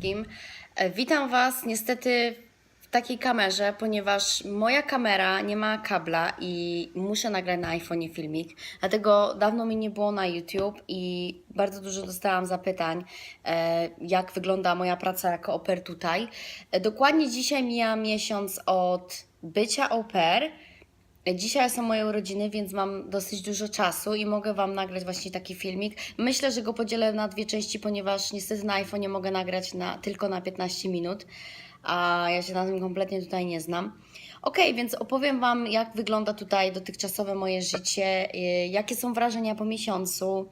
wszystkim. E, Witam Was niestety w takiej kamerze, ponieważ moja kamera nie ma kabla i muszę nagrać na iPhone'ie filmik. Dlatego dawno mi nie było na YouTube i bardzo dużo dostałam zapytań, e, jak wygląda moja praca jako pair tutaj. E, Dokładnie dzisiaj mija miesiąc od bycia pair. Dzisiaj są moje urodziny, więc mam dosyć dużo czasu i mogę Wam nagrać właśnie taki filmik. Myślę, że go podzielę na dwie części, ponieważ niestety na iPhone nie mogę nagrać na, tylko na 15 minut, a ja się na tym kompletnie tutaj nie znam. Ok, więc opowiem Wam, jak wygląda tutaj dotychczasowe moje życie, y, jakie są wrażenia po miesiącu.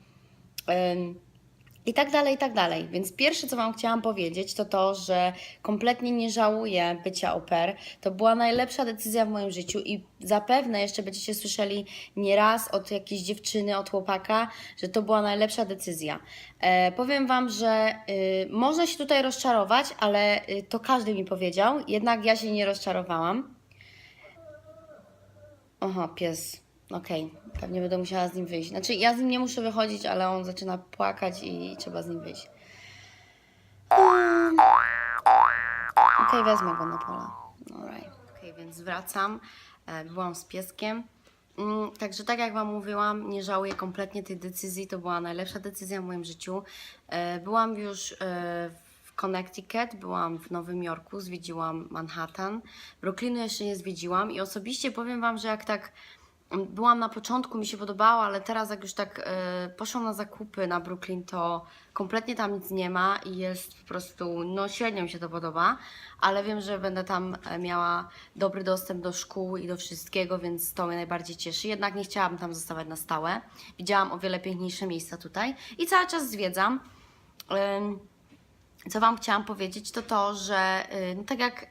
I tak dalej, i tak dalej. Więc pierwsze, co Wam chciałam powiedzieć, to to, że kompletnie nie żałuję bycia pair. To była najlepsza decyzja w moim życiu i zapewne jeszcze będziecie słyszeli nieraz od jakiejś dziewczyny, od chłopaka, że to była najlepsza decyzja. E, powiem Wam, że y, można się tutaj rozczarować, ale y, to każdy mi powiedział, jednak ja się nie rozczarowałam. Aha, pies. Okej, pewnie będę musiała z nim wyjść. Znaczy, ja z nim nie muszę wychodzić, ale on zaczyna płakać i trzeba z nim wyjść. Hmm. Okej, wezmę go na pola. Alright. Więc wracam. E, Byłam z pieskiem. Mm, Także tak jak Wam mówiłam, nie żałuję kompletnie tej decyzji. To była najlepsza decyzja w moim życiu. E, Byłam już e, w Connecticut, byłam w Nowym Jorku, zwiedziłam Manhattan. Brooklynu jeszcze nie zwiedziłam i osobiście powiem Wam, że jak tak byłam na początku, mi się podobało, ale teraz jak już tak e, poszłam na zakupy na Brooklyn, to kompletnie tam nic nie ma i jest po prostu, no średnio mi się to podoba, ale wiem, że będę tam e, miała dobry dostęp do szkół i do wszystkiego, więc to mnie najbardziej cieszy. Jednak nie chciałabym tam zostawać na stałe. Widziałam o wiele piękniejsze miejsca tutaj i cały czas zwiedzam. Ym, co Wam chciałam powiedzieć, to to, że y, no tak jak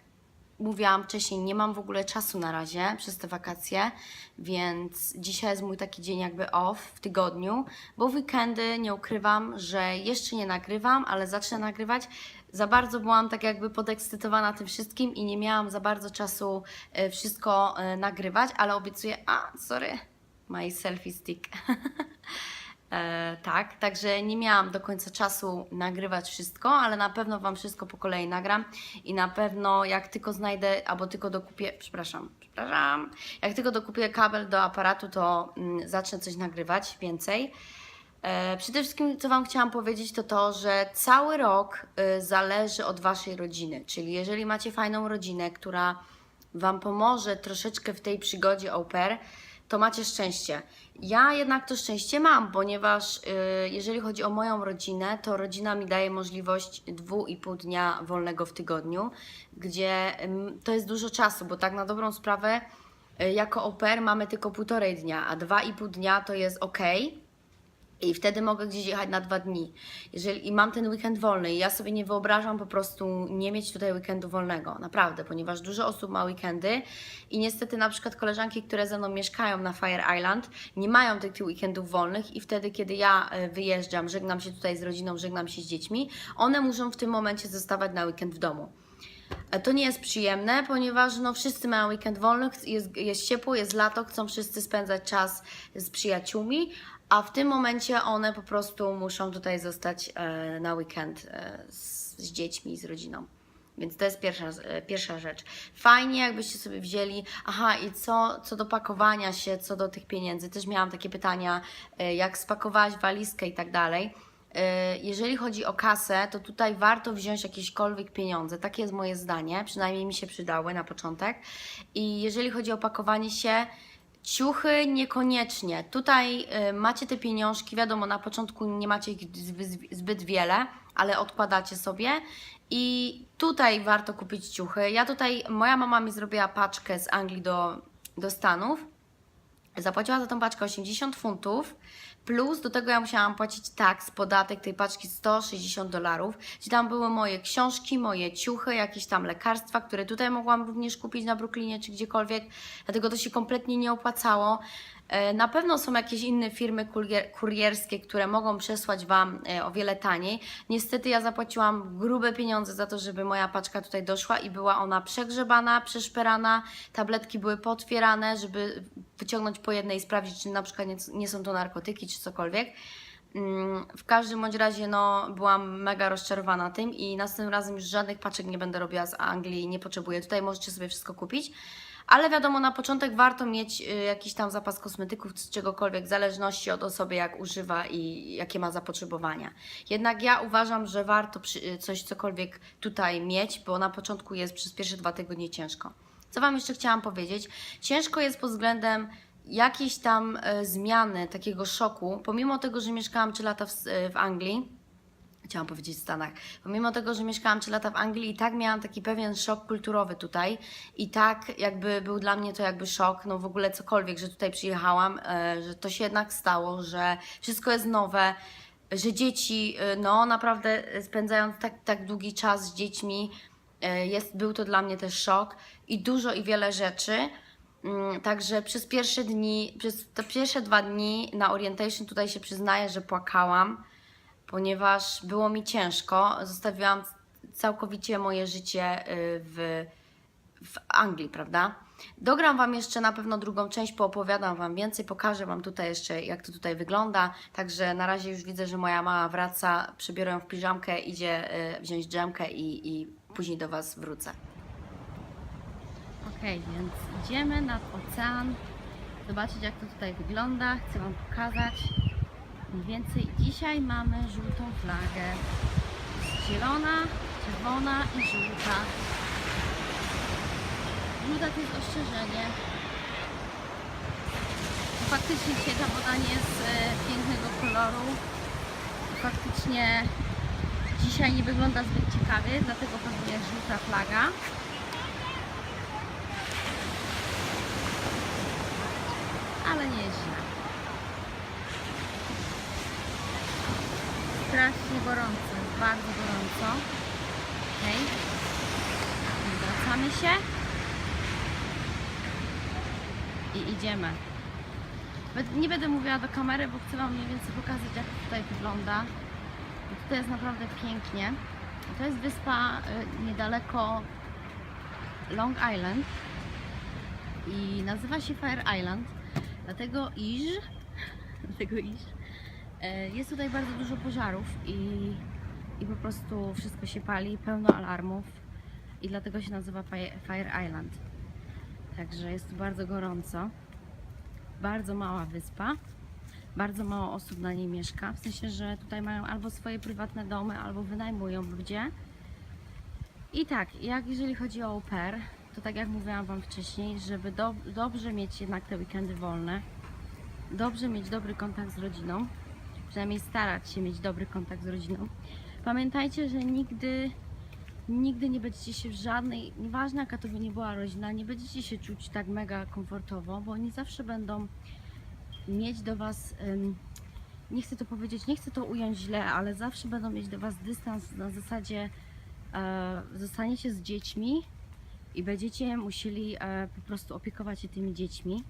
mówiłam wcześniej, nie mam w ogóle czasu na razie przez te wakacje, więc dzisiaj jest mój taki dzień jakby off w tygodniu, bo weekendy nie ukrywam, że jeszcze nie nagrywam, ale zacznę nagrywać. Za bardzo byłam tak jakby podekscytowana tym wszystkim i nie miałam za bardzo czasu y, wszystko y, nagrywać, ale obiecuję, a sorry, my selfie stick. E, tak, także nie miałam do końca czasu nagrywać wszystko, ale na pewno Wam wszystko po kolei nagram i na pewno jak tylko znajdę, albo tylko dokupię, przepraszam, przepraszam, jak tylko dokupię kabel do aparatu, to mm, zacznę coś nagrywać więcej. E, przede wszystkim, co Wam chciałam powiedzieć, to to, że cały rok y, zależy od Waszej rodziny. Czyli jeżeli macie fajną rodzinę, która Wam pomoże troszeczkę w tej przygodzie au pair, to macie szczęście. Ja jednak to szczęście mam, ponieważ y, jeżeli chodzi o moją rodzinę, to rodzina mi daje możliwość dwu i pół dnia wolnego w tygodniu, gdzie to jest dużo czasu, bo tak na dobrą sprawę y, jako pair mamy tylko półtorej dnia, a dwa i pół dnia to jest ok. I wtedy mogę gdzieś jechać na dwa dni. Jeżeli i mam ten weekend wolny, ja sobie nie wyobrażam po prostu nie mieć tutaj weekendu wolnego, naprawdę, ponieważ dużo osób ma weekendy i niestety na przykład koleżanki, które ze mną mieszkają na Fire Island, nie mają tych, tych weekendów wolnych i wtedy, kiedy ja e, wyjeżdżam, żegnam się tutaj z rodziną, żegnam się z dziećmi, one muszą w tym momencie zostawać na weekend w domu. E, To nie jest przyjemne, ponieważ no, wszyscy mają weekend wolny, jest, jest ciepło, jest lato, chcą wszyscy spędzać czas z przyjaciółmi, a w tym momencie one po prostu muszą tutaj zostać e, na weekend e, z, dziećmi, z rodziną. Więc to jest pierwsza, e, pierwsza rzecz. Fajnie, jakbyście sobie wzięli. Aha, i co, co do pakowania się, co do tych pieniędzy. Też miałam takie pytania, jak spakować walizkę i tak dalej. Jeżeli chodzi o kasę, to tutaj warto wziąć jakiekolwiek pieniądze. Takie jest moje zdanie, przynajmniej mi się przydały na początek. I jeżeli chodzi o pakowanie się, ciuchy niekoniecznie. Tutaj y, macie te pieniążki, wiadomo, na początku nie macie ich zby- zbyt wiele, ale odkładacie sobie. I tutaj warto kupić ciuchy. Ja tutaj, moja mama mi zrobiła paczkę z Anglii do, do Stanów. Zapłaciła za tą paczkę 80 funtów, plus do tego ja musiałam płacić tax, podatek tej paczki 160 dolarów, gdzie tam były moje książki, moje ciuchy, jakieś tam lekarstwa, które tutaj mogłam również kupić na Brooklynie czy gdziekolwiek, dlatego to się kompletnie nie opłacało. E, Na pewno są jakieś inne firmy kurier, kurierskie, które mogą przesłać Wam e, o wiele taniej. Niestety ja zapłaciłam grube pieniądze za to, żeby moja paczka tutaj doszła i była ona przegrzebana, przeszperana, tabletki były potwierane, żeby wyciągnąć po jednej i sprawdzić, czy na przykład nie, nie są to narkotyki, czy cokolwiek. Mm, W każdym bądź razie no, byłam mega rozczarowana tym i następnym razem już żadnych paczek nie będę robiła z Anglii, nie potrzebuję. Tutaj możecie sobie wszystko kupić. Ale wiadomo, na początek warto mieć y, jakiś tam zapas kosmetyków, czy czegokolwiek, w zależności od osoby, jak używa i jakie ma zapotrzebowania. Jednak ja uważam, że warto y, coś, cokolwiek tutaj mieć, bo na początku jest przez pierwsze dwa tygodnie ciężko. Co Wam jeszcze chciałam powiedzieć? Ciężko jest pod względem jakiejś tam e, zmiany, takiego szoku, pomimo tego, że mieszkałam 3 lata w, w Anglii, chciałam powiedzieć w Stanach, pomimo tego, że mieszkałam 3 lata w Anglii i tak miałam taki pewien szok kulturowy tutaj i tak jakby był dla mnie to jakby szok, no w ogóle cokolwiek, że tutaj przyjechałam, e, że to się jednak stało, że wszystko jest nowe, że dzieci, e, no naprawdę spędzając tak, tak długi czas z dziećmi, e, jest, był to dla mnie też szok i dużo i wiele rzeczy. Mm, Także przez pierwsze dni, przez te pierwsze dwa dni na orientation tutaj się przyznaję, że płakałam, ponieważ było mi ciężko. Zostawiłam całkowicie moje życie y, w, w Anglii, prawda? Dogram Wam jeszcze na pewno drugą część, poopowiadam Wam więcej, pokażę Wam tutaj jeszcze, jak to tutaj wygląda. Także na razie już widzę, że moja mama wraca, przebiorę ją w piżamkę, idzie y, wziąć dżemkę i, i później do Was wrócę. Ok, więc idziemy nad ocean, zobaczyć jak to tutaj wygląda. Chcę Wam pokazać. Mniej więcej dzisiaj mamy żółtą flagę. Zielona, czerwona i żółta. Żółta to jest ostrzeżenie. Faktycznie dzisiaj ta woda nie jest e, pięknego koloru. Faktycznie dzisiaj nie wygląda zbyt ciekawie, dlatego pewnie żółta flaga. ale nie jest źle. Strasznie gorąco, bardzo gorąco. Okej. Wracamy się. I idziemy. Nie będę mówiła do kamery, bo chcę Wam mniej więcej pokazać, jak tutaj wygląda. Bo tutaj jest naprawdę pięknie. To jest wyspa y, niedaleko Long Island i nazywa się Fire Island. Dlatego iż, dlatego iż jest tutaj bardzo dużo pożarów i, i po prostu wszystko się pali, pełno alarmów i dlatego się nazywa Fi- Fire Island. Także jest tu bardzo gorąco. Bardzo mała wyspa. Bardzo mało osób na niej mieszka. W sensie, że tutaj mają albo swoje prywatne domy, albo wynajmują ludzie. I tak, jak jeżeli chodzi o au pair, to tak jak mówiłam Wam wcześniej, żeby do, dobrze mieć jednak te weekendy wolne, dobrze mieć dobry kontakt z rodziną, przynajmniej starać się mieć dobry kontakt z rodziną. Pamiętajcie, że nigdy, nigdy nie będziecie się w żadnej, nieważne jaka to by nie była rodzina, nie będziecie się czuć tak mega komfortowo, bo oni zawsze będą mieć do Was, nie chcę to powiedzieć, nie chcę to ująć źle, ale zawsze będą mieć do Was dystans na zasadzie e, zostaniecie z dziećmi i będziecie musieli e, po prostu opiekować się tymi dziećmi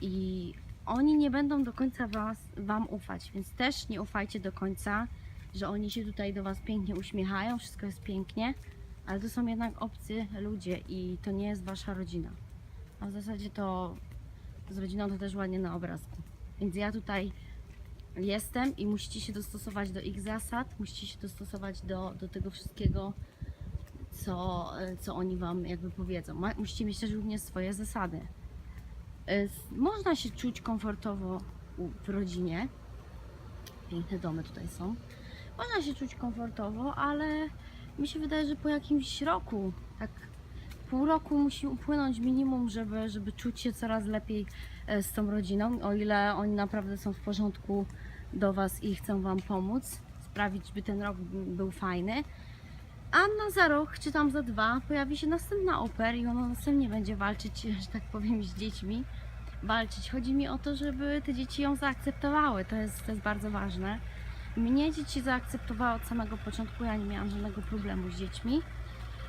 i oni nie będą do końca was, Wam ufać, więc też nie ufajcie do końca, że oni się tutaj do Was pięknie uśmiechają, wszystko jest pięknie, ale to są jednak obcy ludzie i to nie jest Wasza rodzina. A w zasadzie to z rodziną to też ładnie na obrazku. Więc ja tutaj jestem i musicie się dostosować do ich zasad, musicie się dostosować do, do tego wszystkiego, co, co oni Wam jakby powiedzą. Musicie mieć też również swoje zasady. S- Można się czuć komfortowo w rodzinie. Piękne domy tutaj są. Można się czuć komfortowo, ale mi się wydaje, że po jakimś roku, tak pół roku musi upłynąć minimum, żeby, żeby czuć się coraz lepiej e, z tą rodziną, o ile oni naprawdę są w porządku do Was i chcą Wam pomóc, sprawić, by ten rok był fajny. A na za rok, czy tam za dwa, pojawi się następna oper i ona następnie będzie walczyć, że tak powiem, z dziećmi. Walczyć. Chodzi mi o to, żeby te dzieci ją zaakceptowały. To jest, to jest bardzo ważne. Mnie dzieci zaakceptowały od samego początku. Ja nie miałam żadnego problemu z dziećmi.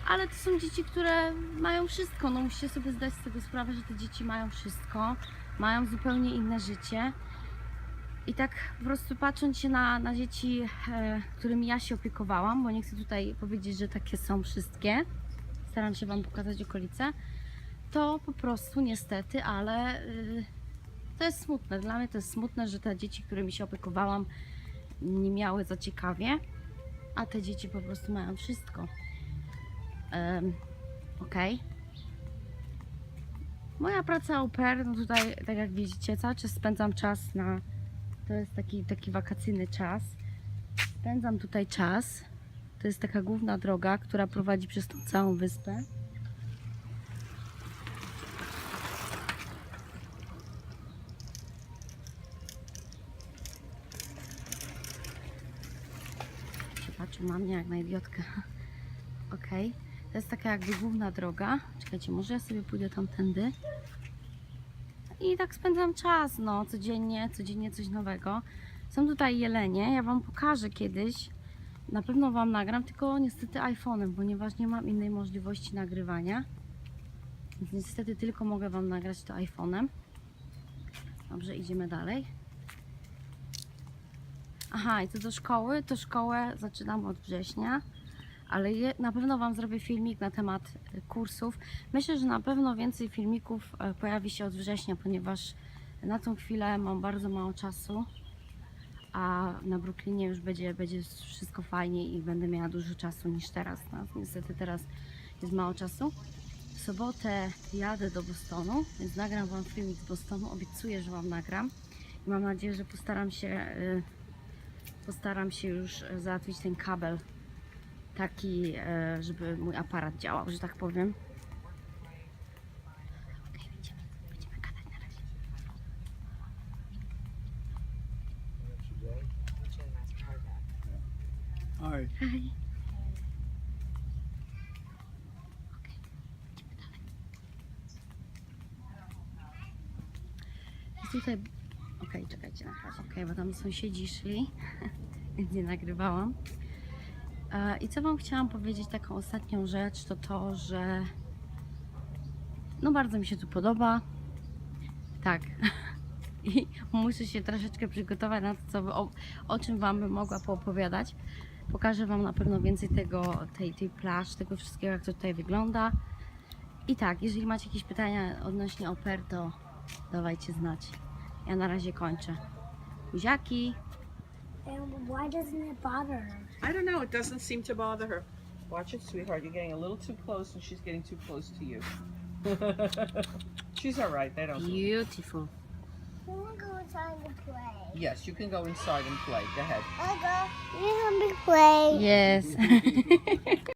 Ale to są dzieci, które mają wszystko. No musicie sobie zdać z tego sprawę, że te dzieci mają wszystko. Mają zupełnie inne życie. I tak po prostu patrząc się na, na dzieci, e, którymi ja się opiekowałam, bo nie chcę tutaj powiedzieć, że takie są wszystkie, staram się Wam pokazać okolice, to po prostu niestety, ale y, to jest smutne. Dla mnie to jest smutne, że te dzieci, którymi się opiekowałam, nie miały za ciekawie, a te dzieci po prostu mają wszystko. Okej. Moja praca au pair, no tutaj, tak jak widzicie, cały czas spędzam czas na. To jest taki, taki wakacyjny czas. Spędzam tutaj czas. To jest taka główna droga, która prowadzi przez tą całą wyspę. Patrzył na mnie jak na idiotkę. Okej. To jest taka jakby główna droga. Czekajcie, może ja sobie pójdę tamtędy. I tak spędzam czas, no, codziennie, codziennie coś nowego. Są tutaj jelenie, ja Wam pokażę kiedyś. Na pewno Wam nagram, tylko niestety iPhone'em, ponieważ nie mam innej możliwości nagrywania. Więc niestety tylko mogę Wam nagrać to iPhone'em. Dobrze, idziemy dalej. Aha, i co do szkoły, to szkołę zaczynam od września, ale je, na pewno Wam zrobię filmik na temat e, kursów. Myślę, że na pewno więcej filmików e, pojawi się od września, ponieważ na tą chwilę mam bardzo mało czasu, a na Brooklynie już będzie, będzie wszystko fajnie i będę miała dużo czasu niż teraz. No, niestety teraz jest mało czasu. W sobotę jadę do Bostonu, więc nagram Wam filmik z Bostonu. Obiecuję, że Wam nagram. I mam nadzieję, że postaram się, y, postaram się już y, załatwić ten kabel taki, y, żeby mój aparat działał, że tak powiem. Okej, będziemy, będziemy gadać na razie. Hi. Dalej. Jest tutaj... Okej, czekajcie na razie. Okej, bo tam sąsiedzi szli, więc nie nagrywałam. I co Wam chciałam powiedzieć, taką ostatnią rzecz, to to, że no bardzo mi się tu podoba. Tak. I muszę się troszeczkę przygotować na to, co, o, o czym Wam bym mogła poopowiadać. Pokażę Wam na pewno więcej tego, tej, tej plaż, tego wszystkiego, jak to tutaj wygląda. I tak, jeżeli macie jakieś pytania odnośnie oper, to dawajcie znać. Ja na razie kończę. Buziaki! And why doesn't it bother her? I don't know. It doesn't seem to bother her. Watch it, sweetheart. You're getting a little too close, and she's getting too close to you. she's all right. They don't. Beautiful! I want to go inside and play. Yes, you can go inside and play. Go ahead. I go. You want to play? Yes!